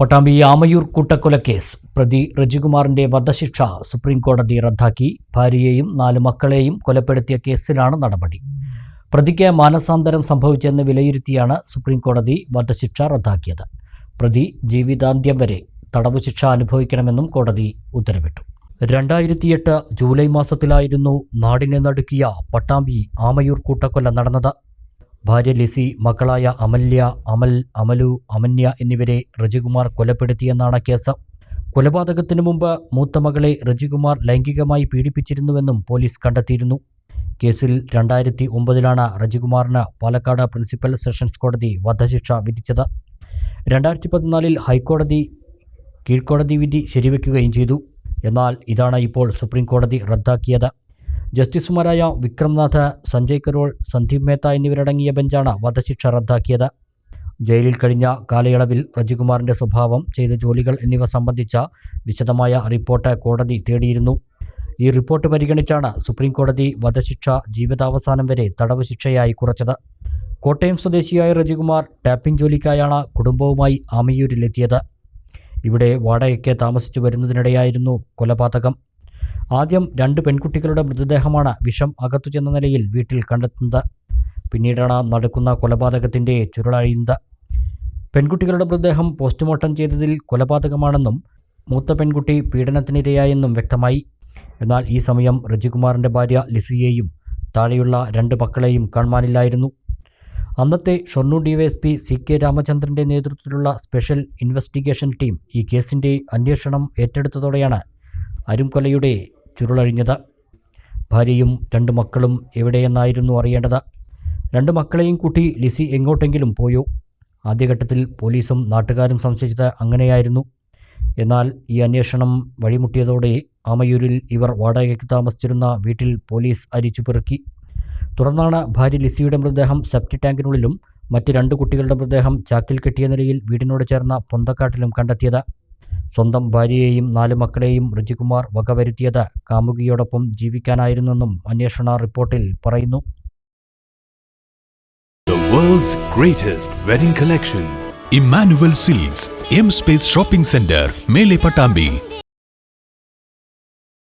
പട്ടാമ്പി ആമയൂർ കൂട്ടക്കൊലക്കേസ് പ്രതി റജികുമാറിന്റെ വധശിക്ഷ സുപ്രീംകോടതി റദ്ദാക്കി. ഭാര്യയെയും നാല് മക്കളെയും കൊലപ്പെടുത്തിയ കേസിലാണ് നടപടി. പ്രതിക്ക് മാനസാന്തരം സംഭവിച്ചെന്ന് വിലയിരുത്തിയാണ് സുപ്രീംകോടതി വധശിക്ഷ റദ്ദാക്കിയത്. പ്രതി ജീവിതാന്ത്യം വരെ തടവു ശിക്ഷ അനുഭവിക്കണമെന്നും കോടതി ഉത്തരവിട്ടു. രണ്ടായിരത്തിയെട്ട് ജൂലൈ മാസത്തിലായിരുന്നു നാടിനെ നടുക്കിയ പട്ടാമ്പി ആമയൂർ കൂട്ടക്കൊല നടന്നത്. ഭാര്യ ലിസി മക്കളായ അമല്യ അമൽ അമലു അമന്യ എന്നിവരെ റജികുമാർ കൊലപ്പെടുത്തിയെന്നാണ് കേസ്. കൊലപാതകത്തിനു മുമ്പ് മൂത്ത മകളെ റജികുമാർ ലൈംഗികമായി പീഡിപ്പിച്ചിരുന്നുവെന്നും പോലീസ് കണ്ടെത്തിയിരുന്നു. കേസിൽ രണ്ടായിരത്തി ഒമ്പതിലാണ് റജികുമാറിന് പാലക്കാട് പ്രിൻസിപ്പൽ സെഷൻസ് കോടതി വധശിക്ഷ വിധിച്ചത്. രണ്ടായിരത്തി പതിനാലിൽ ഹൈക്കോടതി കീഴ്ക്കോടതി വിധി ശരിവെക്കുകയും ചെയ്തു. എന്നാൽ ഇതാണ് ഇപ്പോൾ സുപ്രീം കോടതി റദ്ദാക്കിയത്. ജസ്റ്റിസുമാരായ വിക്രംനാഥ് സഞ്ജയ് കരോൾ സന്ദീപ് മേത്ത എന്നിവരടങ്ങിയ ബെഞ്ചാണ് വധശിക്ഷ റദ്ദാക്കിയത്. ജയിലിൽ കഴിഞ്ഞ കാലയളവിൽ റജികുമാറിന്റെ സ്വഭാവം ചെയ്ത ജോലികൾ എന്നിവ സംബന്ധിച്ച വിശദമായ റിപ്പോർട്ട് കോടതി തേടിയിരുന്നു. ഈ റിപ്പോർട്ട് പരിഗണിച്ചാണ് സുപ്രീം കോടതി വധശിക്ഷ ജീവിതാവസാനം വരെ തടവ് ശിക്ഷയായി കുറച്ചത്. കോട്ടയം സ്വദേശിയായ റജികുമാർ ടാപ്പിംഗ് ജോലിക്കായാണ് കുടുംബവുമായി ആമയൂരിലെത്തിയത്. ഇവിടെ വാടകയ്ക്ക് താമസിച്ചു വരുന്നതിനിടെയായിരുന്നു കൊലപാതകം. ആദ്യം രണ്ട് പെൺകുട്ടികളുടെ മൃതദേഹമാണ് വിഷം അകത്തു ചെന്ന നിലയിൽ വീട്ടിൽ കണ്ടെത്തുന്നത്. പിന്നീടാണ് നടക്കുന്ന കൊലപാതകത്തിന്റെ ചുരുളഴിയുന്നത്. പെൺകുട്ടികളുടെ മൃതദേഹം പോസ്റ്റ്മോർട്ടം ചെയ്തതിൽ കൊലപാതകമാണെന്നും മൂത്ത പെൺകുട്ടി പീഡനത്തിനിരയായെന്നും വ്യക്തമായി. എന്നാൽ ഈ സമയം റജികുമാറിന്റെ ഭാര്യ ലിസിയെയും താഴെയുള്ള രണ്ട് മക്കളെയും കാണുവാനില്ലായിരുന്നു. അന്നത്തെ ഷൊർണൂർ ഡിവൈഎസ്പി സി കെ രാമചന്ദ്രന്റെ നേതൃത്വത്തിലുള്ള സ്പെഷ്യൽ ഇൻവെസ്റ്റിഗേഷൻ ടീം ഈ കേസിന്റെ അന്വേഷണം ഏറ്റെടുത്തതോടെയാണ് അരുംകൊലയുടെ ചുരുളഴിഞ്ഞത്. ഭാര്യയും രണ്ട് മക്കളും എവിടെയെന്നായിരുന്നു അറിയേണ്ടത്? രണ്ട് മക്കളെയും കൂട്ടി ലിസി എങ്ങോട്ടെങ്കിലും പോയോ? ആദ്യഘട്ടത്തിൽ പോലീസും നാട്ടുകാരും സംശയിച്ചത് അങ്ങനെയായിരുന്നു. എന്നാൽ ഈ അന്വേഷണം വഴിമുട്ടിയതോടെ ആമയൂരിൽ ഇവർ വാടകയ്ക്ക് താമസിച്ചിരുന്ന വീട്ടിൽ പോലീസ് അരിച്ചു പെറുക്കി. തുടർന്നാണ് ഭാര്യ ലിസിയുടെ മൃതദേഹം സെപ്റ്റി ടാങ്കിനുള്ളിലും മറ്റ് രണ്ട് കുട്ടികളുടെ മൃതദേഹം ചാക്കിൽ കെട്ടിയ നിലയിൽ വീടിനോട് ചേർന്ന പൊന്തക്കാട്ടിലും കണ്ടെത്തിയത്. സ്വന്തം ഭാര്യയെയും നാല് മക്കളെയും ഋജികുമാർ വകവരുത്തിയത് കാമുകിയോടൊപ്പം ജീവിക്കാനായിരുന്നെന്നും അന്വേഷണ റിപ്പോർട്ടിൽ പറയുന്നു world's greatest wedding collection. Immanuel Silks M Space shopping centre മേലെ പട്ടാമ്പി